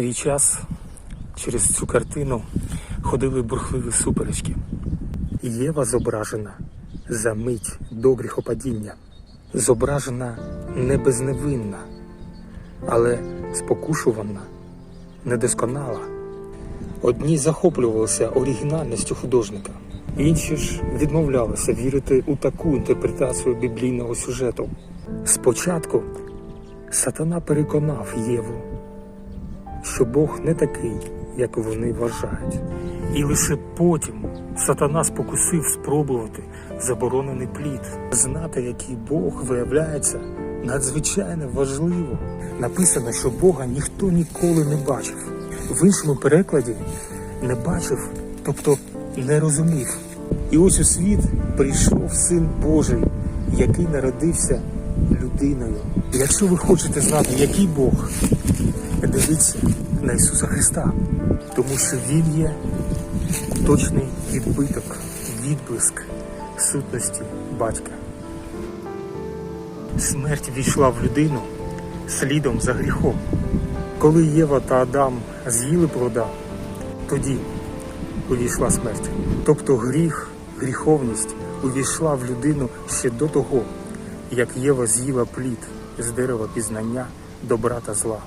свій час через цю картину ходили бурхливі суперечки. Єва зображена за мить до гріхопадіння, зображена не безневинна, але спокушувана, недосконала. Одні захоплювалися оригінальністю художника, інші ж відмовлялися вірити у таку інтерпретацію біблійного сюжету. Спочатку сатана переконав Єву, що Бог не такий, як вони вважають. І лише потім сатана спокусив спробувати заборонений плід. Знати, який Бог виявляється надзвичайно важливо. Написано, що Бога ніхто ніколи не бачив. В іншому перекладі не бачив, тобто не розумів. І ось у світ прийшов Син Божий, який народився людиною. Якщо ви хочете знати, який Бог, дивіться на Ісуса Христа, тому що Він є точний відбиток, відблиск сутності батька. Смерть війшла в людину слідом за гріхом. Коли Єва та Адам з'їли плода, тоді увійшла смерть. Тобто гріх, гріховність увійшла в людину ще до того, як Єва з'їла плід з дерева пізнання добра та зла.